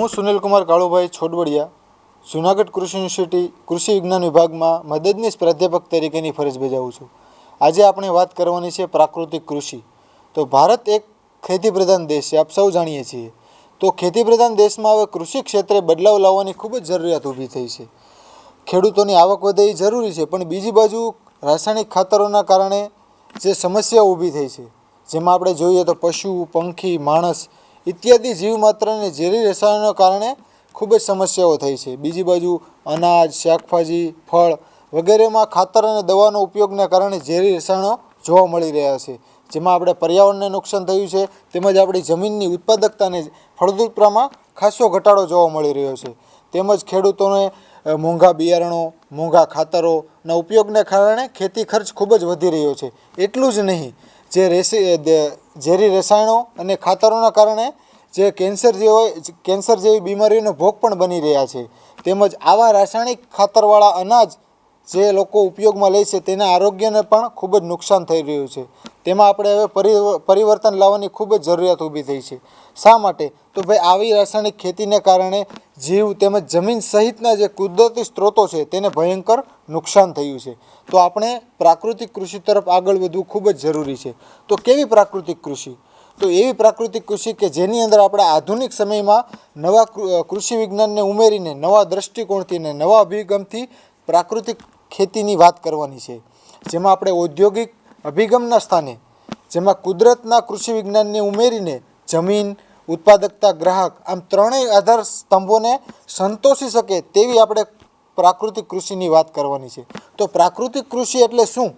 હું સુનિલકુમાર કાળુભાઈ છોડવડિયા, જુનાગઢ કૃષિ યુનિવર્સિટી, કૃષિ વિજ્ઞાન વિભાગમાં મદદનીશ પ્રાધ્યાપક તરીકેની ફરજ બજાવું છું. આજે આપણે વાત કરવાની છે પ્રાકૃતિક કૃષિ. તો ભારત એક ખેતી પ્રધાન દેશ છે, આપ સૌ જાણીએ છીએ. તો ખેતી પ્રધાન દેશમાં હવે કૃષિ ક્ષેત્રે બદલાવ લાવવાની ખૂબ જ જરૂરિયાત ઊભી થઈ છે. ખેડૂતોની આવક વધે એ જરૂરી છે, પણ બીજી બાજુ રાસાયણિક ખાતરોના કારણે જે સમસ્યાઓ ઊભી થઈ છે, જેમાં આપણે જોઈએ તો પશુ, પંખી, માણસ ઇત્યાદિ જીવમાત્રને ઝેરી રસાયણોના કારણે ખૂબ જ સમસ્યાઓ થઈ છે. બીજી બાજુ અનાજ, શાકભાજી, ફળ વગેરેમાં ખાતર અને દવાનો ઉપયોગના કારણે ઝેરી રસાયણો જોવા મળી રહ્યા છે. જેમાં આપણે પર્યાવરણને નુકસાન થયું છે, તેમજ આપણી જમીનની ઉત્પાદકતાને ફળદ્રુપતામાં ખાસો ઘટાડો જોવા મળી રહ્યો છે. તેમજ ખેડૂતોને મોંઘા બિયારણો, મોંઘા ખાતરોના ઉપયોગને કારણે ખેતી ખર્ચ ખૂબ જ વધી રહ્યો છે. એટલું જ નહીં જે રેસી ઝેરી રસાયણો અને ખાતરોના કારણે જે કેન્સર જેવો કેન્સર જેવી બીમારીનો ભોગ પણ બની રહ્યા છે. તેમજ આવા રાસાયણિક ખાતરવાળા અનાજ જે લોકો ઉપયોગમાં લે છે, તેના આરોગ્યને પણ ખૂબ જ નુકસાન થઈ રહ્યું છે. તેમાં આપણે હવે પરિ- પરિવર્તન લાવવાની ખૂબ જ જરૂરિયાત ઊભી થઈ છે. શા માટે? તો ભાઈ, આવી રાસાયણિક ખેતીને કારણે જીવ તેમજ જમીન સહિતના જે કુદરતી સ્ત્રોતો છે, તેને ભયંકર નુકસાન થયું છે. તો આપણે પ્રાકૃતિક કૃષિ તરફ આગળ વધવું ખૂબ જ જરૂરી છે. તો કેવી પ્રાકૃતિક કૃષિ? તો એવી પ્રાકૃતિક કૃષિ કે જેની અંદર આપણે આધુનિક સમયમાં નવા કૃષિ વિજ્ઞાનને ઉમેરીને, નવા દ્રષ્ટિકોણથી અને નવા અભિગમથી પ્રાકૃતિક ખેતીની વાત કરવાની છે. જેમાં આપણે ઔદ્યોગિક અભિગમના સ્થાને, જેમાં કુદરતના કૃષિ વિજ્ઞાનને ઉમેરીને જમીન, ઉત્પાદકતા, ગ્રાહક આમ ત્રણેય આધાર સ્તંભોને સંતોષી શકે તેવી આપણે પ્રાકૃતિક કૃષિની વાત કરવાની છે. તો પ્રાકૃતિક કૃષિ એટલે શું?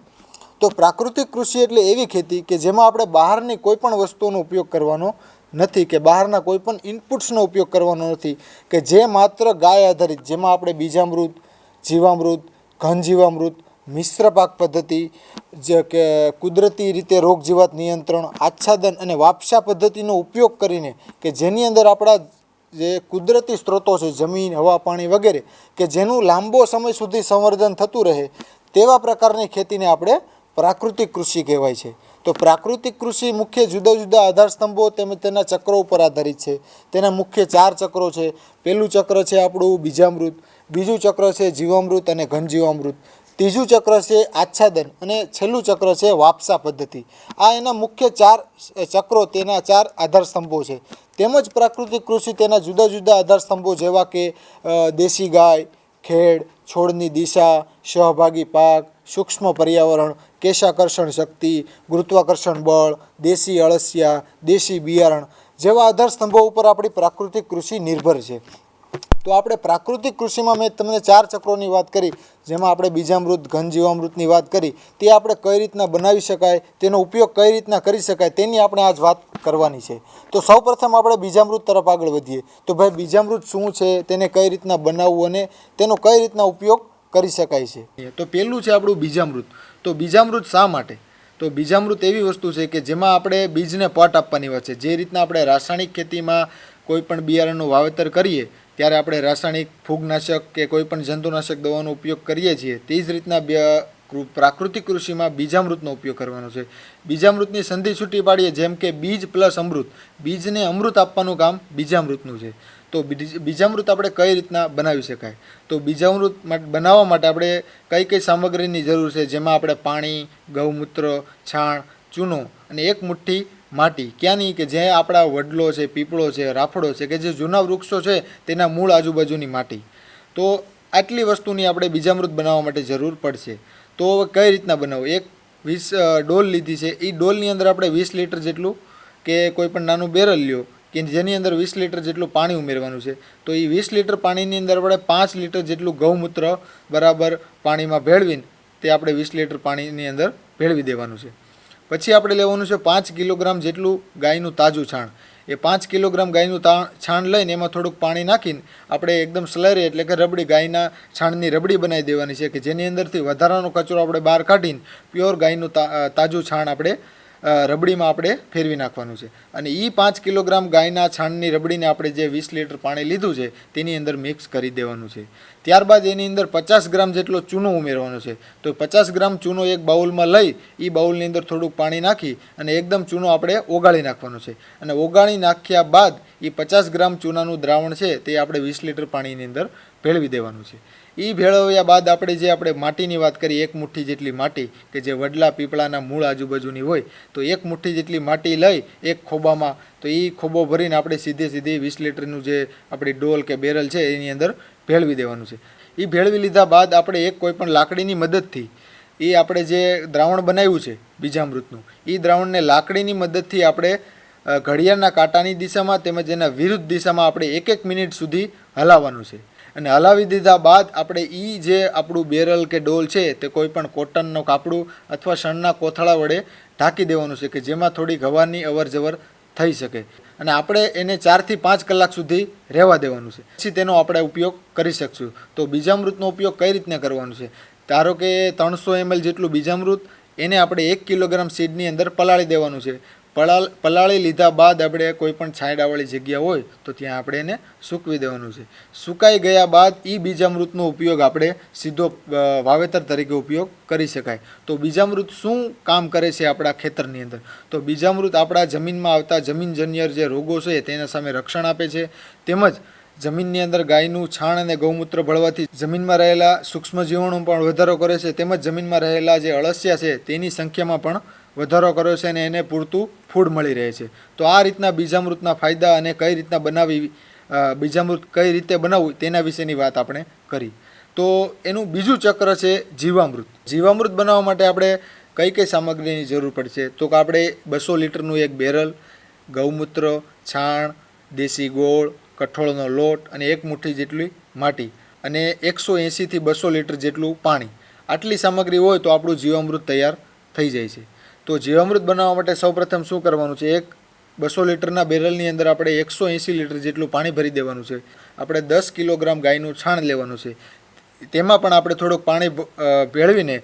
તો પ્રાકૃતિક કૃષિ એટલે એવી ખેતી કે જેમાં આપણે બહારની કોઈ પણ વસ્તુનો ઉપયોગ કરવાનો નથી કે બહારના કોઈ પણ ઇનપુટ્સનો ઉપયોગ કરવાનો નથી કે જે માત્ર ગાય આધારિત, જેમાં આપણે બીજામૃત, જીવામૃત ઘન જીવામૃત મિશ્ર પાક પદ્ધતિ, જે કે કુદરતી રીતે રોગ જીવાત નિયંત્રણ, આચ્છાદન અને વાપસા પદ્ધતિનો ઉપયોગ કરીને કે જેની અંદર આપણા જે કુદરતી સ્ત્રોતો છે, જમીન, હવા, પાણી વગેરે, કે જેનું લાંબો સમય સુધી સંવર્ધન થતું રહે, તેવા પ્રકારની ખેતીને આપણે પ્રાકૃતિક કૃષિ કહેવાય છે. તો પ્રાકૃતિક કૃષિ મુખ્ય જુદા જુદા આધાર સ્તંભો તેમજ તેના ચક્રો ઉપર આધારિત છે. તેના મુખ્ય ચાર ચક્રો છે. પહેલું ચક્ર છે આપણું બીજામૃત, બીજું ચક્ર છે જીવામૃત અને ઘનજીવામૃત. ત્રીજું ચક્ર છે આચ્છાદન અને છેલ્લું ચક્ર છે વાપસા પદ્ધતિ. આ એના મુખ્ય ચાર ચક્રો તેના ચાર આધાર સ્તંભો છે. તેમજ પ્રાકૃતિક કૃષિ તેના જુદા જુદા આધાર સ્તંભો જેવા કે દેશી ગાય, ખેડ, છોડની દિશા, સહભાગી પાક, સૂક્ષ્મ પર્યાવરણ, કેશાકર્ષણ શક્તિ, ગુરુત્વાકર્ષણ બળ, દેશી અળસિયા, દેશી બિયારણ જેવા આધાર સ્તંભો ઉપર આપણી પ્રાકૃતિક કૃષિ નિર્ભર છે. તો આપણે પ્રાકૃતિક કૃષિમાં મેં તમને ચાર ચક્રોની વાત કરી, જેમાં આપણે બીજામૃત, ઘનજીવામૃતની વાત કરી, તે આપણે કઈ રીતના બનાવી શકાય, તેનો ઉપયોગ કઈ રીતના કરી શકાય, તેની આપણે આજ વાત કરવાની છે. તો સૌપ્રથમ આપણે બીજામૃત તરફ આગળ વધીએ. તો ભાઈ, બીજામૃત શું છે, તેને કઈ રીતના બનાવવું અને તેનો કઈ રીતના ઉપયોગ કરી શકાય છે? તો પહેલું છે આપણું બીજામૃત. તો બીજામૃત શા માટે? તો બીજામૃત એવી વસ્તુ છે કે જેમાં આપણે બીજને પટ આપવાની વાત છે. જે રીતના આપણે રાસાયણિક ખેતીમાં કોઈ પણ બિયારણનું વાવેતર કરીએ ત્યારે આપણે રાસાયણિક ફૂગનાશક કે કોઈ પણ જંતુનાશક દવાનો ઉપયોગ કરીએ છીએ, તે જ રીતના બે- પ્રાકૃતિક કૃષિમાં બીજામૃતનો ઉપયોગ કરવાનો છે. બીજામૃતની સંધિ છૂટી પાડીએ, જેમ કે બીજ પ્લસ અમૃત. બીજને અમૃત આપવાનું કામ બીજામૃતનું છે. તો બીજ- બીજામૃત આપણે કઈ રીતના બનાવી શકાય? તો બીજામૃત બનાવવા માટે આપણે કઈ કઈ સામગ્રીની જરૂર છે? જેમાં આપણે પાણી, ગૌમૂત્ર, છાણ, ચૂનો અને એક મુઠ્ઠી માટી. ક્યાંની કે જે આપણા વડલો છે, પીપળો છે, રાફડો છે કે જે જૂના વૃક્ષો છે, તેના મૂળ આજુબાજુની માટી. તો આટલી વસ્તુની આપણે બીજામૃત બનાવવા માટે જરૂર પડશે. તો હવે કઈ રીતના બનાવવું? એક વીસ ડોલ લીધી છે. એ ડોલની અંદર આપણે વીસ લીટર જેટલું કે કોઈ પણ નાનું બેરલ લ્યો કે જેની અંદર વીસ લીટર જેટલું પાણી ઉમેરવાનું છે. તો એ વીસ લીટર પાણીની અંદર આપણે પાંચ લીટર જેટલું ગૌમૂત્ર બરાબર પાણીમાં ભેળવીને તે આપણે વીસ લીટર પાણીની અંદર ભેળવી દેવાનું છે. પછી આપણે લેવાનું છે પાંચ કિલોગ્રામ જેટલું ગાયનું તાજું છાણ. એ પાંચ કિલોગ્રામ ગાયનું તાણ છાણ લઈને એમાં થોડુંક પાણી નાખીને આપણે એકદમ સ્લરી એટલે કે રબડી ગાયના છાણની રબડી બનાવી દેવાની છે કે જેની અંદરથી વધારાનો કચરો આપણે બહાર કાઢીને પ્યોર ગાયનું તાજું છાણ આપણે રબડીમાં આપણે ફેરવી નાખવાનું છે. અને એ પાંચ કિલોગ્રામ ગાયના છાણની રબડીને આપણે જે વીસ લીટર પાણી લીધું છે, તેની અંદર મિક્સ કરી દેવાનું છે. ત્યારબાદ એની અંદર પચાસ ગ્રામ જેટલો ચૂનો ઉમેરવાનો છે. તો પચાસ ગ્રામ ચૂનો એક બાઉલમાં લઈ એ બાઉલની અંદર થોડુંક પાણી નાખી અને એકદમ ચૂનો આપણે ઓગાળી નાખવાનો છે. અને ઓગાળી નાખ્યા બાદ એ પચાસ ગ્રામ ચૂનાનું દ્રાવણ છે, તે આપણે વીસ લીટર પાણીની અંદર ભેળવી દેવાનું છે. એ ભેળવ્યા બાદ આપણે જે આપણે માટીની વાત કરી એક મુઠ્ઠી જેટલી માટી કે જે વડલા પીપળાના મૂળ આજુબાજુની હોય, તો એક મુઠ્ઠી જેટલી માટી લઈ એક ખોબામાં, તો એ ખોબો ભરીને આપણે સીધે સીધી વીસ લીટરનું જે આપણી ડોલ કે બેરલ છે એની અંદર ભેળવી દેવાનું છે. એ ભેળવી લીધા બાદ આપણે એક કોઈપણ લાકડીની મદદથી એ આપણે જે દ્રાવણ બનાવ્યું છે બીજામૃતનું એ દ્રાવણને લાકડીની મદદથી આપણે ઘડિયાળના કાંટાની દિશામાં તેમજ એના વિરુદ્ધ દિશામાં આપણે એક એક મિનિટ સુધી હલાવવાનું છે. અને હલાવી દીધા બાદ આપણે એ જે આપણું બેરલ કે ડોલ છે તે કોઈપણ કોટનનું કાપડું અથવા શણના કોથળા વડે ઢાંકી દેવાનું છે કે જેમાં થોડીક હવાની અવર જવર થઈ શકે. અને આપણે એને ચારથી પાંચ કલાક સુધી રહેવા દેવાનું છે. પછી તેનો આપણે ઉપયોગ કરી શકશું. તો બીજામૃતનો ઉપયોગ કઈ રીતના કરવાનો છે? ધારો કે ત્રણસો એમએલ જેટલું બીજામૃત, એને આપણે એક કિલોગ્રામ સીડની અંદર પલાળી દેવાનું છે. પલાળ પલાળી લીધા બાદ આપણે કોઈ પણ છાંયડાવાળી જગ્યા હોય તો ત્યાં આપણે એને સૂકવી દેવાનું છે. સુકાઈ ગયા બાદ એ બીજામૃતનો ઉપયોગ આપણે સીધો વાવેતર તરીકે ઉપયોગ કરી શકાય. તો બીજામૃત શું કામ કરે છે આપણા ખેતરની અંદર? તો બીજામૃત આપણા જમીનમાં આવતા જમીનજન્ય જે રોગો છે તેના સામે રક્ષણ આપે છે. તેમજ જમીનની અંદર ગાયનું છાણ અને ગૌમૂત્ર ભળવાથી જમીનમાં રહેલા સૂક્ષ્મ જીવાણુ પણ વધારો કરે છે. તેમજ જમીનમાં રહેલા જે અળસિયા છે તેની સંખ્યામાં પણ વધારો કર્યો છે અને એને પૂરતું ફૂડ મળી રહે છે. તો આ રીતના બીજામૃતના ફાયદા અને કઈ રીતના બનાવી બીજામૃત કઈ રીતે બનાવવું તેના વિશેની વાત આપણે કરી. તો એનું બીજું ચક્ર છે જીવામૃત. જીવામૃત બનાવવા માટે આપણે કઈ કઈ સામગ્રીની જરૂર પડશે તો કે આપણે બસો લીટરનું એક બેરલ, ગૌમૂત્ર, છાણ, દેશી ગોળ, કઠોળનો લોટ અને એક મુઠ્ઠી જેટલી માટી અને એકસો એંશીથી બસો લીટર જેટલું પાણી. આટલી સામગ્રી હોય તો આપણું જીવામૃત તૈયાર થઈ જાય છે. તો જીવામૃત બનાવવા માટે સૌપ્રથમ શું કરવાનું છે? એક બસો લીટરના બેરલની અંદર આપણે એકસો એંસી લીટર જેટલું પાણી ભરી દેવાનું છે. આપણે દસ કિલોગ્રામ ગાયનું છાણ લેવાનું છે. તેમાં પણ આપણે થોડુંક પાણી ભેળવીને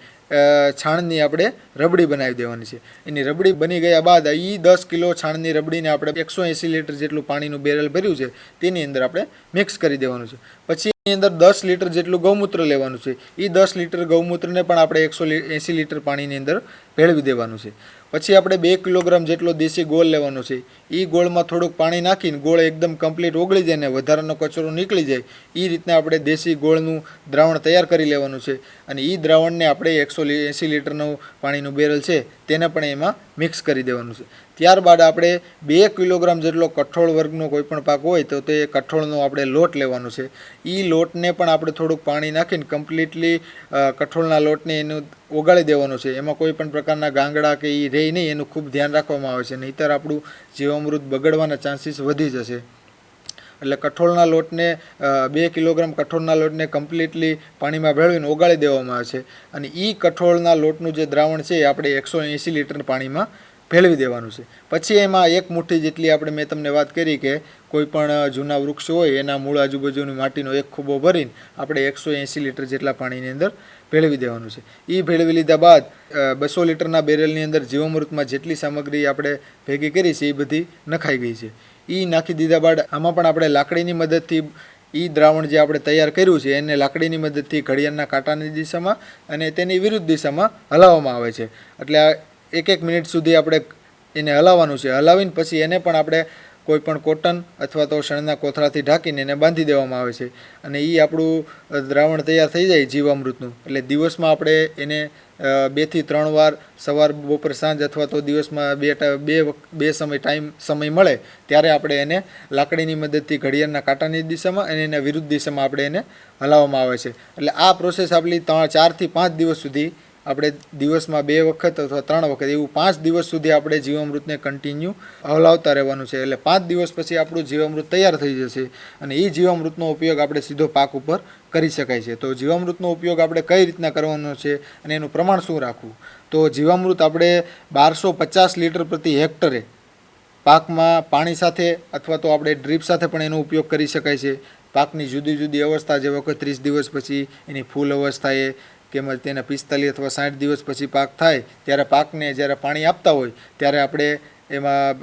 છાણની આપણે રબડી બનાવી દેવાની છે. એની રબડી બની ગયા બાદ એ દસ કિલો છાણની રબડીને આપણે એકસો એંસી લીટર જેટલું પાણીનું બેરલ ભર્યું છે, તેની અંદર આપણે મિક્સ કરી દેવાનું છે. પછી એની અંદર દસ લીટર જેટલું ગૌમૂત્ર લેવાનું છે. એ દસ લીટર ગૌમૂત્રને પણ આપણે એકસો એંસી લીટર પાણીની અંદર ભેળવી દેવાનું છે. પછી આપણે બે કિલોગ્રામ જેટલો દેશી ગોળ લેવાનો છે. એ ગોળમાં થોડુંક પાણી નાખીને ગોળ એકદમ કમ્પ્લીટ ઓગળી જાય ને વધારાનો કચરો નીકળી જાય. એ રીતના આપણે દેશી ગોળનું દ્રાવણ તૈયાર કરી લેવાનું છે. અને એ દ્રાવણને આપણે એકસો એંસી લીટરનું પાણીનું બેરલ છે તેને પણ એમાં મિક્સ કરી દેવાનું છે. ત્યારબાદ આપણે બે કિલોગ્રામ જેટલો કઠોળ વર્ગનો કોઈ પણ પાક હોય તો તે કઠોળનો આપણે લોટ લેવાનો છે. એ લોટને પણ આપણે થોડુંક પાણી નાખીને કમ્પ્લીટલી કઠોળના લોટને એનું ઓગાળી દેવાનો છે. એમાં કોઈ પણ પ્રકારના ગાંગડા કે એ રહે નહીં એનું ખૂબ ધ્યાન રાખવામાં આવે છે. નહીંતર આપણું જીવામૃત બગડવાના ચાન્સીસ વધી જશે. એટલે કઠોળના લોટને બે કિલોગ્રામ કઠોળના લોટને કમ્પ્લીટલી પાણીમાં ભેળવીને ઓગાળી દેવામાં આવે છે. અને એ કઠોળના લોટનું જે દ્રાવણ છે એ આપણે એકસો એંસી લીટર પાણીમાં ભેળવી દેવાનું છે. પછી એમાં એક મુઠ્ઠી જેટલી આપણે મેં તમને વાત કરી કે કોઈ પણ જૂના વૃક્ષ હોય, એના મૂળ આજુબાજુની માટીનો એક ખૂબો ભરીને આપણે એકસો એંસી લીટર જેટલા પાણીની અંદર ભેળવી દેવાનું છે. એ ભેળવી લીધા બાદ બસો લીટરના બેરલની અંદર જીવામૃતમાં જેટલી સામગ્રી આપણે ભેગી કરી છે એ બધી નખાઈ ગઈ છે. એ નાખી દીધા બાદ આમાં પણ આપણે લાકડીની મદદથી એ દ્રાવણ જે આપણે તૈયાર કર્યું છે, એને લાકડીની મદદથી ઘડિયાળના કાંટાની દિશામાં અને તેની વિરુદ્ધ દિશામાં હલાવવામાં આવે છે. એટલે આ એક એક મિનિટ સુધી આપણે એને હલાવવાનું છે. હલાવીને પછી એને પણ આપણે કોઈ પણ કોટન અથવા તો શણના કોથળાથી ઢાંકીને એને બાંધી દેવામાં આવે છે. અને એ આપણું દ્રાવણ તૈયાર થઈ જાય જીવામૃતનું. એટલે દિવસમાં આપણે એને બેથી ત્રણ વાર સવાર, બપોર, સાંજ અથવા તો દિવસમાં બે બે બે સમય ટાઈમ, સમય મળે ત્યારે આપણે એને લાકડીની મદદથી ઘડિયાળના કાંટાની દિશામાં અને એના વિરુદ્ધ દિશામાં આપણે એને હલાવવામાં આવે છે. એટલે આ પ્રોસેસ આપણી ત્રણ, ચારથી પાંચ દિવસ સુધી આપણે દિવસમાં બે વખત અથવા ત્રણ વખત, એવું પાંચ દિવસ સુધી આપણે જીવામૃતને કન્ટિન્યુ હલાવતા રહેવાનું છે. એટલે પાંચ દિવસ પછી આપણું જીવામૃત તૈયાર થઈ જશે અને એ જીવામૃતનો ઉપયોગ આપણે સીધો પાક ઉપર કરી શકાય છે. તો જીવામૃતનો ઉપયોગ આપણે કઈ રીતના કરવાનો છે અને એનું પ્રમાણ શું રાખવું? તો જીવામૃત આપણે બારસો પચાસ લીટર પ્રતિ હેક્ટરે પાકમાં પાણી સાથે અથવા તો આપણે ડ્રીપ સાથે પણ એનો ઉપયોગ કરી શકાય છે. પાકની જુદી જુદી અવસ્થા, જે વખત ત્રીસ દિવસ પછી એની ફૂલ અવસ્થાએ તેમજ તેને પિસ્તાલીસ અથવા સાઠ દિવસ પછી પાક થાય, ત્યારે પાકને જ્યારે પાણી આપતા હોય, ત્યારે આપણે એમાં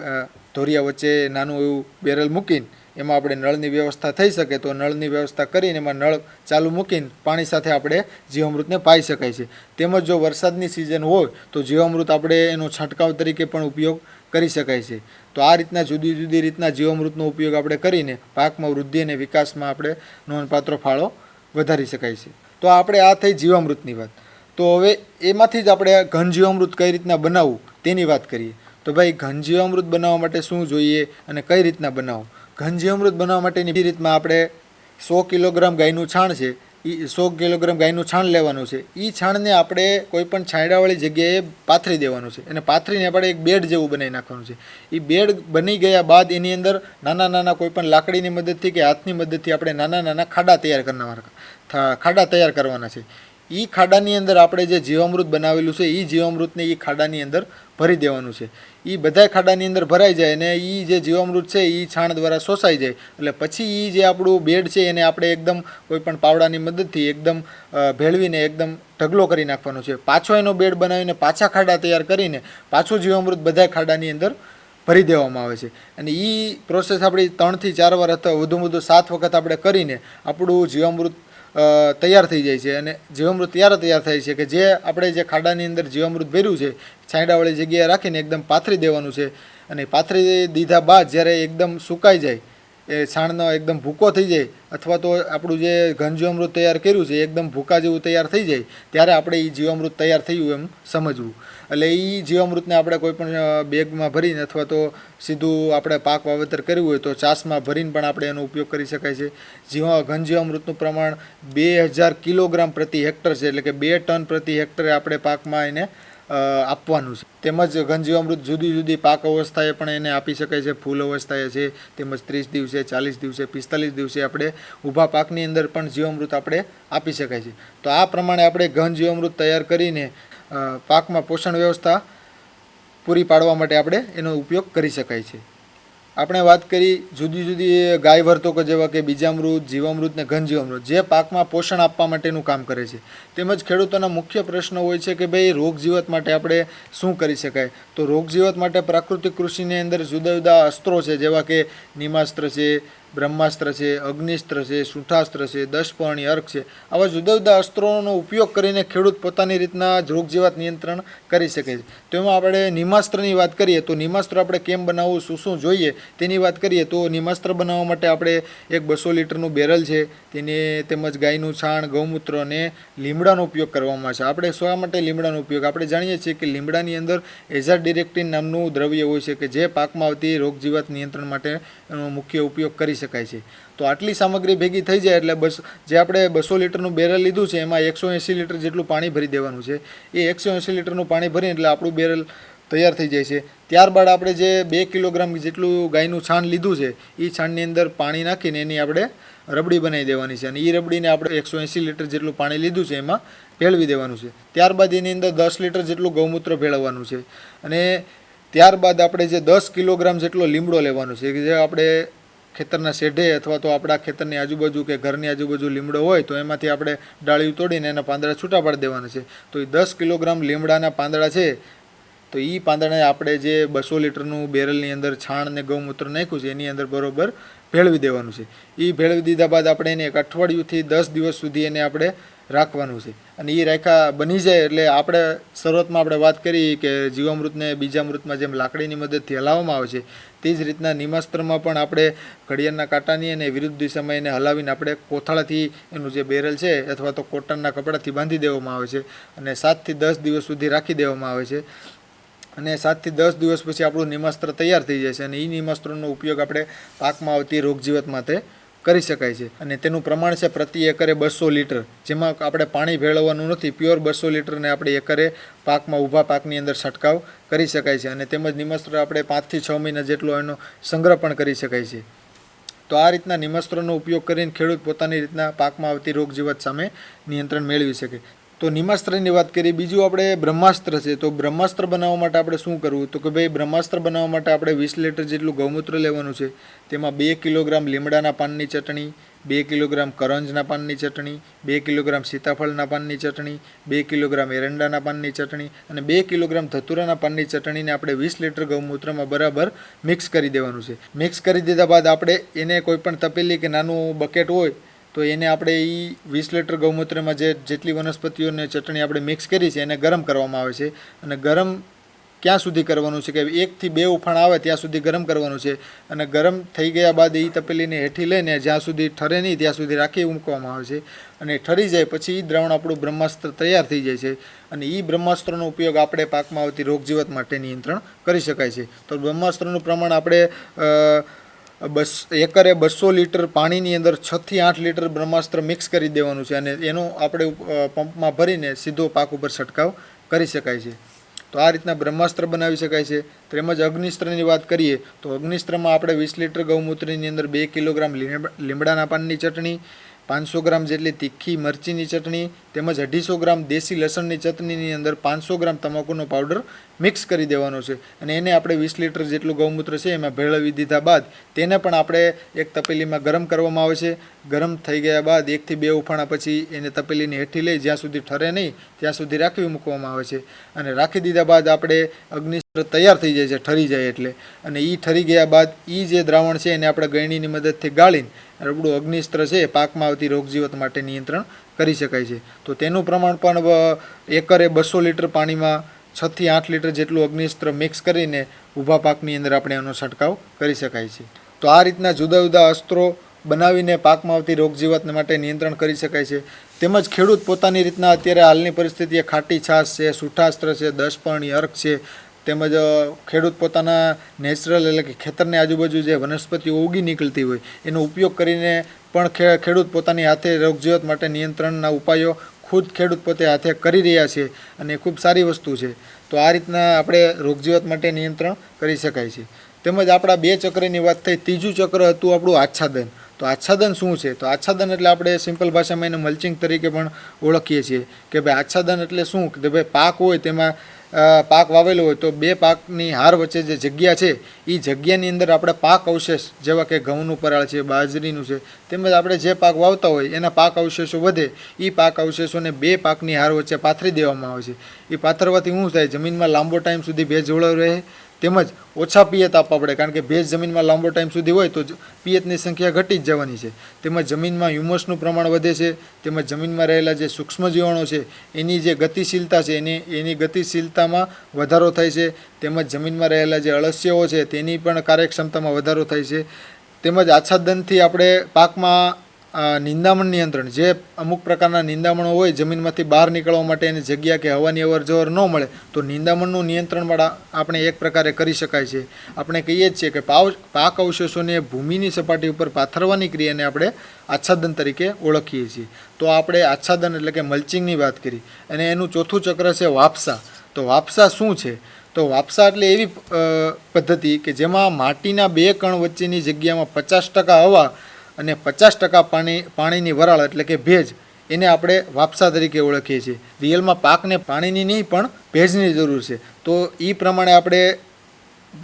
ધોરિયા વચ્ચે નાનું એવું બેરલ મૂકીને એમાં આપણે નળની વ્યવસ્થા થઈ શકે તો નળની વ્યવસ્થા કરીને એમાં નળ ચાલુ મૂકીને પાણી સાથે આપણે જીવામૃતને પાઈ શકાય છે. તેમજ જો વરસાદની સિઝન હોય, તો જીવામૃત આપણે એનો છંટકાવ તરીકે પણ ઉપયોગ કરી શકાય છે. તો આ રીતના જુદી જુદી રીતના જીવામૃતનો ઉપયોગ આપણે કરીને પાકમાં વૃદ્ધિ અને વિકાસમાં આપણે નોંધપાત્ર ફાળો વધારી શકાય છે. તો આપણે આ થઈ જીવામૃતની વાત. તો હવે એમાંથી જ આપણે ઘન જીવામૃત કઈ રીતના બનાવવું તેની વાત કરીએ. તો ભાઈ, ઘન જીવામૃત બનાવવા માટે શું જોઈએ અને કઈ રીતના બનાવવું? ઘન જીવામૃત બનાવવા માટેની રીતમાં આપણે સો કિલોગ્રામ ગાયનું છાણ છે એ સો કિલોગ્રામ ગાયનું છાણ લેવાનું છે. એ છાણને આપણે કોઈપણ છાંયડાવાળી જગ્યાએ પાથરી દેવાનું છે. અને પાથરીને આપણે એક બેડ જેવું બનાવી નાખવાનું છે. એ બેડ બની ગયા બાદ એની અંદર નાના નાના કોઈપણ લાકડીની મદદથી કે હાથની મદદથી આપણે નાના નાના ખાડા તૈયાર કરવાના ખાડા તૈયાર કરવાના છે. એ ખાડાની અંદર આપણે જે જીવામૃત બનાવેલું છે એ જીવામૃતને એ ખાડાની અંદર ભરી દેવાનું છે. એ બધા ખાડાની અંદર ભરાઈ જાય અને એ જે જીવામૃત છે એ છાણ દ્વારા શોષાઈ જાય. એટલે પછી એ જે આપણું બેડ છે, એને આપણે એકદમ કોઈ પણ પાવડાની મદદથી એકદમ ભેળવીને એકદમ ઢગલો કરી નાખવાનો છે. પાછો એનો બેડ બનાવીને પાછા ખાડા તૈયાર કરીને પાછું જીવામૃત બધા ખાડાની અંદર ભરી દેવામાં આવે છે. અને એ પ્રોસેસ આપણી ત્રણથી ચાર વાર અથવા વધુ વધુ સાત વખત આપણે કરીને આપણું જીવામૃત તૈયાર થઈ જાય છે અને જીવામૃત ત્યારે તૈયાર થાય છે કે જે આપણે જે ખાડાની અંદર જીવામૃત ભર્યું છે, છાંયડાવાળી જગ્યાએ રાખીને એકદમ પાથરી દેવાનું છે અને પાથરી દીધા બાદ જ્યારે એકદમ સુકાઈ જાય એ છાણનો એકદમ ભૂકો થઈ જાય, અથવા તો આપણું જે ઘન જીવામૃત તૈયાર કર્યું છે એકદમ ભૂકા જેવું તૈયાર થઈ જાય, ત્યારે આપણે એ જીવામૃત તૈયાર થયું એમ સમજવું. એટલે એ જીવામૃતને આપણે કોઈ પણ બેગમાં ભરીને અથવા તો સીધું આપણે પાક વાવેતર કર્યું હોય તો ચાસમાં ભરીને પણ આપણે એનો ઉપયોગ કરી શકાય છે. જીવા ઘન જીવામૃતનું પ્રમાણ બે હજાર કિલોગ્રામ પ્રતિ હેક્ટર છે, એટલે કે બે ટન પ્રતિ હેક્ટરે આપણે પાકમાં એને આપવાનું છે. તેમજ ઘનજીવામૃત જુદી જુદી પાક અવસ્થાએ પણ એને આપી શકાય છે. ફૂલ અવસ્થાએ છે, તેમજ ત્રીસ દિવસે, ચાલીસ દિવસે, પિસ્તાલીસ દિવસે આપણે ઊભા પાકની અંદર પણ જીવામૃત આપણે આપી શકાય છે. તો આ પ્રમાણે આપણે ઘન જીવામૃત તૈયાર કરીને પાકમાં પોષણ વ્યવસ્થા પૂરી પાડવા માટે આપણે એનો ઉપયોગ કરી શકાય છે. આપણે વાત કરી જુદી જુદી ગાય વર્તકો જેવા કે બીજામૃત, જીવામૃત ને ઘનજીવામૃત, જે પાકમાં પોષણ આપવા માટેનું કામ કરે છે. તેમજ ખેડૂતોના મુખ્ય પ્રશ્ન હોય છે કે ભાઈ રોગ જીવત માટે આપણે શું કરી શકાય? તો રોગ જીવત માટે પ્રાકૃતિક કૃષિની અંદર જુદા જુદા અસ્ત્રો છે જેવા કે નિમાસ્ત્ર છે બ્રહ્માસ્ત્ર છે, અગ્નિસ્ત્ર છે, સુઠાસ્ત્ર છે, દશપર્ણી અર્ક છે. આવા જુદા જુદા અસ્ત્રોનો ઉપયોગ કરીને ખેડૂત પોતાની રીતના રોગ જીવાત નિયંત્રણ કરી શકે છે. તો એમાં આપણે નિમાસ્ત્રની વાત કરીએ તો નિમાસ્ત્ર આપણે કેમ બનાવવું, શું શું જોઈએ? તેની વાત કરીએ તો નિમાસ્ત્ર બનાવવા માટે આપણે એક બસો લીટરનું બેરલ છે, તેને તેમજ ગાયનું છાણ, ગૌમૂત્ર અને લીમડાનો ઉપયોગ કરવામાં છે. આપણે શા માટે લીમડાનો ઉપયોગ? આપણે જાણીએ છીએ કે લીમડાની અંદર એઝાર ડિરેક્ટિન નામનું દ્રવ્ય હોય છે કે જે પાકમાં આવતી રોગ જીવાત નિયંત્રણ માટે મુખ્ય ઉપયોગ કરી શકાય છે. તો આટલી સામગ્રી ભેગી થઈ જાય એટલે બસ, જે આપણે બસો લીટરનું બેરલ લીધું છે, એમાં એકસો એંસી લીટર જેટલું પાણી ભરી દેવાનું છે. એ એકસો એંસી લીટરનું પાણી ભરીને એટલે આપણું બેરલ તૈયાર થઈ જાય છે. ત્યારબાદ આપણે જે બે કિલોગ્રામ જેટલું ગાયનું છાણ લીધું છે એ છાણની અંદર પાણી નાખીને એની આપણે રબડી બનાવી દેવાની છે. અને એ રબડીને આપણે એકસો એંસી લીટર જેટલું પાણી લીધું છે, એમાં ભેળવી દેવાનું છે. ત્યારબાદ એની અંદર દસ લીટર જેટલું ગૌમૂત્ર ભેળવવાનું છે. અને ત્યારબાદ આપણે જે દસ કિલોગ્રામ જેટલો લીમડો લેવાનો છે કે જે આપણે ખેતરના શેઢે અથવા તો આપણા ખેતરની આજુબાજુ કે ઘરની આજુબાજુ લીમડો હોય તો એમાંથી આપણે ડાળીઓ તોડીને એના પાંદડા છૂટા પાડી દેવાના છે. તો એ દસ કિલોગ્રામ લીમડાના પાંદડા છે, તો એ પાંદડાને આપણે જે બસો લીટરનું બેરલની અંદર છાણ ને ગૌમૂત્ર નાખ્યું છે, એની અંદર બરોબર ભેળવી દેવાનું છે. એ ભેળવી દીધા બાદ આપણે એને એક અઠવાડિયુંથી દસ દિવસ સુધી એને આપણે રાખવાનું છે. અને એ રેખા બની જાય એટલે આપણે શરૂઆતમાં આપણે વાત કરી કે જીવામૃતને બીજામૃતમાં જેમ લાકડીની મદદથી હલાવવામાં આવે છે, તે જ રીતના નિમાસ્ત્રમાં પણ આપણે ઘડિયાળના કાંટાની અને વિરુદ્ધ દિશામાં એને હલાવીને આપણે કોથળાથી એનું જે બેરલ છે અથવા તો કોટનના કપડાથી બાંધી દેવામાં આવે છે અને સાતથી દસ દિવસ સુધી રાખી દેવામાં આવે છે. અને સાતથી દસ દિવસ પછી આપણું નિમાસ્ત્ર તૈયાર થઈ જાય છે અને એ નિમાસ્ત્રનો ઉપયોગ આપણે પાકમાં આવતી રોગજીવત માટે કરી શકાય છે. અને તેનું પ્રમાણ છે પ્રતિ એકરે બસો લીટર. જેમાં આપણે પાણી ભેળવવાનું નથી. પ્યોર બસો લીટરને આપણે એકરે પાકમાં ઊભા પાકની અંદર છંટકાવ કરી શકાય છે. અને તેમજ નિમસ્ત્ર આપણે પાંચથી છ મહિના જેટલો એનો સંગ્રહ પણ કરી શકાય છે. તો આ રીતના નિમસ્ત્રનો ઉપયોગ કરીને ખેડૂત પોતાની રીતના પાકમાં આવતી રોગજીવત સામે નિયંત્રણ મેળવી શકે. તો નિમાસ્ત્રની વાત કરીએ, બીજું આપણે બ્રહ્માસ્ત્ર છે. તો બ્રહ્માસ્ત્ર બનાવવા માટે આપણે શું કરવું? તો કે ભાઈ, બ્રહ્માસ્ત્ર બનાવવા માટે આપણે વીસ લીટર જેટલું ગૌમૂત્ર લેવાનું છે. તેમાં બે કિલોગ્રામ લીમડાના પાનની ચટણી, બે કિલોગ્રામ કરંજના પાનની ચટણી, બે કિલોગ્રામ સીતાફળના પાનની ચટણી, બે કિલોગ્રામ એરંડાના પાનની ચટણી અને બે કિલોગ્રામ ધતુરાના પાનની ચટણીને આપણે વીસ લીટર ગૌમૂત્રમાં બરાબર મિક્સ કરી દેવાનું છે. મિક્સ કરી દીધા બાદ આપણે એને કોઈપણ તપેલી કે નાનું બકેટ હોય તો એને આપણે એ વીસ લીટર ગૌમૂત્રમાં જે જેટલી વનસ્પતિઓને ચટણી આપણે મિક્સ કરી છે, એને ગરમ કરવામાં આવે છે. અને ગરમ ક્યાં સુધી કરવાનું છે કે એકથી બે ઉફાણ આવે ત્યાં સુધી ગરમ કરવાનું છે. અને ગરમ થઈ ગયા બાદ એ તપેલીને હેઠી લઈને જ્યાં સુધી ઠરે નહીં ત્યાં સુધી રાખી મૂકવામાં આવે છે. અને ઠરી જાય પછી એ દ્રાવણ આપણું બ્રહ્માસ્ત્ર તૈયાર થઈ જાય છે. અને એ બ્રહ્માસ્ત્રનો ઉપયોગ આપણે પાકમાં આવતી રોગજીવત માટે નિયંત્રણ કરી શકાય છે. તો બ્રહ્માસ્ત્રનું પ્રમાણ આપણે બસ એકરે બસો લીટર પાણીની અંદર છથી આઠ લીટર બ્રહ્માસ્ત્ર મિક્સ કરી દેવાનું છે અને એનો આપણે પંપમાં ભરીને સીધો પાક ઉપર છંટકાવ કરી શકાય છે. તો આ રીતના બ્રહ્માસ્ત્ર બનાવી શકાય છે. તેમજ અગ્નિસ્ત્રની વાત કરીએ, તો અગ્નિસ્ત્રમાં આપણે વીસ લીટર ગૌમૂત્રની અંદર બે કિલોગ્રામ લીમડાના પાનની ચટણી, પાંચસો ગ્રામ જેટલી તીખી મરચીની ચટણી, તેમજ અઢીસો ગ્રામ દેશી લસણની ચટણીની અંદર પાંચસો ગ્રામ તમાકુનો પાવડર મિક્સ કરી દેવાનો છે. અને એને આપણે વીસ લીટર જેટલું ગૌમૂત્ર છે એમાં ભેળવી દીધા બાદ તેને પણ આપણે એક તપેલીમાં ગરમ કરવામાં આવે છે. ગરમ થઈ ગયા બાદ એકથી બે ઉફાણા પછી એને તપેલીની હેઠી લઈ જ્યાં સુધી ઠરે નહીં ત્યાં સુધી રાખવી મૂકવામાં આવે છે. અને રાખી દીધા બાદ આપણે અગ્નિસ્ત્ર તૈયાર થઈ જાય છે, ઠરી જાય એટલે. અને એ ઠરી ગયા બાદ એ જે દ્રાવણ છે એને આપણે ગળણીની મદદથી ગાળીને આપણું અગ્નિસ્ત્ર છે પાકમાં આવતી રોગજીવત માટે નિયંત્રણ કરી શકાય છે. તો તેનું પ્રમાણ પણ એકરે બસો લીટર પાણીમાં છથી આઠ લીટર જેટલું અગ્નિસ્ત્ર મિક્સ કરીને ઊભા પાકની અંદર આપણે એનો છંટકાવ કરી શકાય છે. તો આ રીતના જુદા જુદા અસ્ત્રો બનાવીને પાકમાં આવતી રોગજીવાત માટે નિયંત્રણ કરી શકાય છે. તેમજ ખેડૂત પોતાની રીતના અત્યારે હાલની પરિસ્થિતિએ ખાટી છાશ છે, સૂઠાસ્ત્ર છે દસપણી અર્ક છે. તેમજ ખેડૂત પોતાના નેચરલ એટલે કે ખેતરની આજુબાજુ જે વનસ્પતિઓ ઉગી નીકળતી હોય, એનો ઉપયોગ કરીને પણ ખેડૂત પોતાની હાથે રોગજીવત માટે નિયંત્રણના ઉપાયો ખુદ ખેડૂત પોતે હાથે કરી રહ્યા છે અને એ ખૂબ સારી વસ્તુ છે. તો આ રીતના આપણે રોગજીવત માટે નિયંત્રણ કરી શકાય છે. તેમજ આપણા બે ચક્રની વાત થઈ, ત્રીજું ચક્ર હતું આપણું આચ્છાદન. તો આચ્છાદન શું છે? તો આચ્છાદન એટલે આપણે સિમ્પલ ભાષામાં એને મલ્ચિંગ તરીકે પણ ઓળખીએ છીએ. કે ભાઈ આચ્છાદન એટલે શું? કે ભાઈ પાક હોય તેમાં પાક વાવેલો હોય તો બે પાકની હાર વચ્ચે જે જગ્યા છે એ જગ્યાની અંદર આપણે પાક અવશેષ, જેવા કે ઘઉંનું પરાળ છે, બાજરીનું છે, તેમજ આપણે જે પાક વાવતા હોય, એના પાક અવશેષો વધે એ પાક અવશેષોને બે પાકની હાર વચ્ચે પાથરી દેવામાં આવે છે. એ પાથરવાથી શું થાય, જમીનમાં લાંબો ટાઈમ સુધી ભેજ જળવાઈ રહે તેમજ ઓછા પિયત આપવા પડે, કારણ કે ભેજ જમીનમાં લાંબો ટાઈમ સુધી હોય તો પિયતની સંખ્યા ઘટી જ જવાની છે. તેમજ જમીનમાં હ્યુમસનું પ્રમાણ વધે છે, તેમજ જમીનમાં રહેલા જે સૂક્ષ્મ જીવાણો છે, એની જે ગતિશીલતા છે, એની એની ગતિશીલતામાં વધારો થાય છે. તેમજ જમીનમાં રહેલા જે અળસિયાઓ છે, તેની પણ કાર્યક્ષમતામાં વધારો થાય છે. તેમજ આચ્છાદનથી આપણે પાકમાં નિંદામણ નિયંત્રણ, જે અમુક પ્રકારના નિંદામણો હોય, જમીનમાંથી બહાર નીકળવા માટે એની જગ્યા કે હવાની અવરજવર ન મળે, તો નિંદામણનું નિયંત્રણ પણ આપણે એક પ્રકારે કરી શકાય છે. આપણે કહીએ જ છીએ કે પાવ, પાક અવશેષોને ભૂમિની સપાટી ઉપર પાથરવાની ક્રિયાને આપણે આચ્છાદન તરીકે ઓળખીએ છીએ. તો આપણે આચ્છાદન એટલે કે મલ્ચિંગની વાત કરી. અને એનું ચોથું ચક્ર છે વાપસા. તો વાપસા શું છે? તો વાપસા એટલે એવી પદ્ધતિ કે જેમાં માટીના બે કણ વચ્ચેની જગ્યામાં પચાસ ટકા હવા અને પચાસ ટકા પાણી, પાણીની વરાળ એટલે કે ભેજ એને આપણે વાપસા તરીકે ઓળખીએ છીએ. રિયલમાં પાકને પાણીની નહીં, પણ ભેજની જરૂર છે. તો એ પ્રમાણે આપણે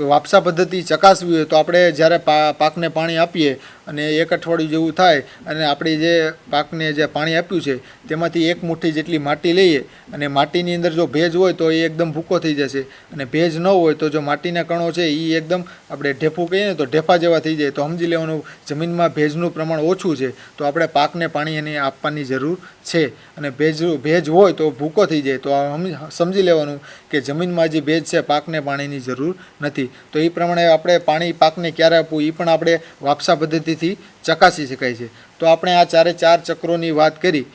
વાપસા પદ્ધતિ ચકાસવી હોય તો આપણે જ્યારે પાકને પાણી આપીએ અને એક અઠવાડિયું જેવું થાય અને આપણે જે પાકને જે પાણી આપ્યું છે તેમાંથી એક મુઠ્ઠી જેટલી માટી લઈએ અને માટીની અંદર જો ભેજ હોય તો એ એકદમ ભૂકો થઈ જશે અને ભેજ ન હોય તો જો માટીના કણો છે એ એકદમ આપણે ઢેફું કહીએ ને તો ઢેફા જેવા થઈ જાય. તો સમજી લેવાનું જમીનમાં ભેજનું પ્રમાણ ઓછું છે તો આપણે પાકને પાણી એને આપવાની જરૂર છે અને ભેજ ભેજ હોય તો ભૂકો થઈ જાય. તો સમજી લેવાનું કે જમીનમાં જે ભેજ છે, પાકને પાણીની જરૂર નથી. તો એ પ્રમાણે આપણે પાણી પાકને ક્યારે આપવું, એ પણ આપણે વાપસા પદ્ધતિથી ચકાસી શકાય છે. તો આપણે આ ચારે ચાર ચક્રોની વાત કરી,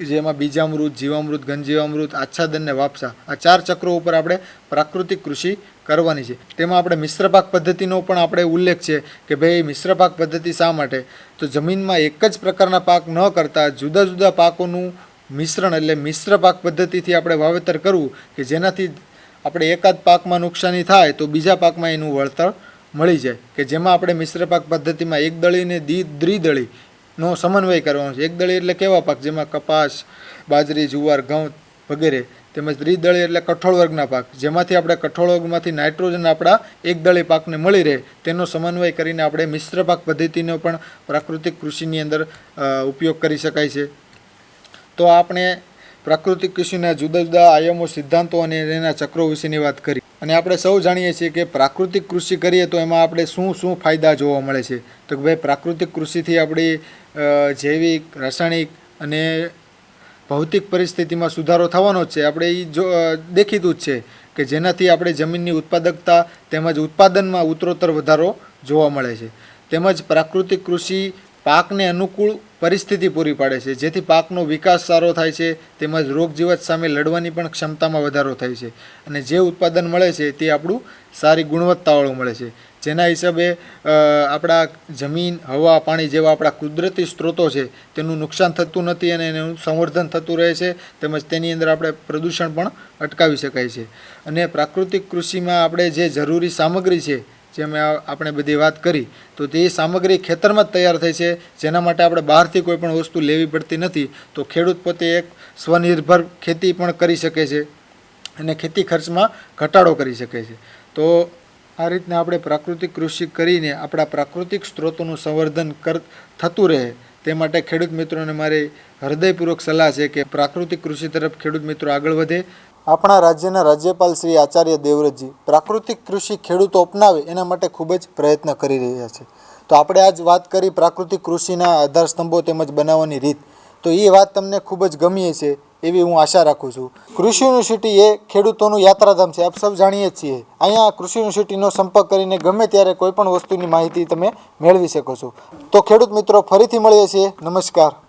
જેમાં બીજામૃત, જીવામૃત, ઘનજીવામૃત આચ્છાદન ને વાપસા. આ ચાર ચક્રો ઉપર આપણે પ્રાકૃતિક કૃષિ કરવાની છે. તેમાં આપણે મિશ્ર પાક પદ્ધતિનો પણ આપણે ઉલ્લેખ છે કે ભાઈ, મિશ્ર પાક પદ્ધતિ શા માટે? તો જમીનમાં એક જ પ્રકારના પાક ન કરતાં જુદા જુદા પાકોનું મિશ્રણ એટલે મિશ્ર પાક પદ્ધતિથી આપણે વાવેતર કરવું કે જેનાથી આપણે એકાદ પાકમાં નુકસાની થાય તો બીજા પાકમાં એનું વળતર મળી જાય. કે જેમાં આપણે મિશ્ર પાક પદ્ધતિમાં એક દળી ને દી દ્વિદળી સમન્વય કરવાનો છે. એક એટલે કેવા પાક? જેમાં કપાસ, બાજરી, જુવાર, ઘઉં વગેરે તેમજ દ્વિદળી એટલે કઠોળ વર્ગના પાક. જેમાંથી આપણે કઠોળ વર્ગમાંથી નાઇટ્રોજન આપણા એક દળી પાકને મળી રહે. તેનો સમન્વય કરીને આપણે મિશ્ર પાક પદ્ધતિનો પણ પ્રાકૃતિક કૃષિની અંદર ઉપયોગ કરી શકાય છે. તો આપણે પ્રાકૃતિક કૃષિના જુદા જુદા આયામો, સિદ્ધાંતો અને એના ચક્રો વિશેની વાત કરી. અને આપણે સૌ જાણીએ છીએ કે પ્રાકૃતિક કૃષિ કરીએ તો એમાં આપણે શું શું ફાયદા જોવા મળે છે. તો ભાઈ પ્રાકૃતિક કૃષિથી આપણી જૈવિક, રાસાયણિક અને ભૌતિક પરિસ્થિતિમાં સુધારો થવાનો જ છે. આપણે એ જો દેખીતું જ છે કે જેનાથી આપણે જમીનની ઉત્પાદકતા તેમજ ઉત્પાદનમાં ઉત્તરોત્તર વધારો જોવા મળે છે. તેમજ પ્રાકૃતિક કૃષિ પાકને અનુકૂળ પરિસ્થિતિ પૂરી પાડે છે. જેથી પાકનો વિકાસ સારો થાય છે, તેમજ રોગજીવત સામે લડવાની પણ ક્ષમતામાં વધારો થાય છે. અને જે ઉત્પાદન મળે છે, તે આપણું સારી ગુણવત્તાવાળું મળે છે. જેના હિસાબે આપણા જમીન, હવા, પાણી જેવા આપણા કુદરતી સ્ત્રોતો છે, તેનું નુકસાન થતું નથી અને એનું સંવર્ધન થતું રહે છે, તેમજ તેની અંદર આપણે પ્રદૂષણ પણ અટકાવી શકાય છે. અને પ્રાકૃતિક કૃષિમાં આપણે જે જરૂરી સામગ્રી છે જેમ મેં આપણે બધી વાત કરી, તો તે સામગ્રી ખેતરમાં જ તૈયાર થાય છે. જેના માટે આપણે બહારથી કોઈ પણ વસ્તુ લેવી પડતી નથી, તો ખેડૂત પોતે એક સ્વનિર્ભર ખેતી પણ કરી શકે છે અને ખેતી ખર્ચમાં ઘટાડો કરી શકે છે. તો આ રીતના આપણે પ્રાકૃતિક કૃષિ કરીને આપણા પ્રાકૃતિક સ્ત્રોતોનું સંવર્ધન કર થતું રહે. તે માટે ખેડૂત મિત્રોને મારી હૃદયપૂર્વક સલાહ છે કે પ્રાકૃતિક કૃષિ તરફ ખેડૂત મિત્રો આગળ વધે. આપણા રાજ્યના રાજ્યપાલ શ્રી આચાર્ય દેવવ્રતજી પ્રાકૃતિક કૃષિ ખેડૂતો અપનાવે એના માટે ખૂબ જ પ્રયત્ન કરી રહ્યા છે. તો આપણે આજ વાત કરી પ્રાકૃતિક કૃષિના આધાર સ્તંભો તેમજ બનાવવાની રીત. તો એ વાત તમને ખૂબ જ ગમી છે એવી હું આશા રાખું છું. કૃષિ યુનિવર્સિટી એ ખેડૂતોનું યાત્રાધામ છે. આપ સૌ જાણીએ છીએ. અહીંયા કૃષિ યુનિવર્સિટીનો સંપર્ક કરીને ગમે ત્યારે કોઈ પણ વસ્તુની માહિતી તમે મેળવી શકો છો. તો ખેડૂત મિત્રો, ફરીથી મળીએ છીએ. નમસ્કાર.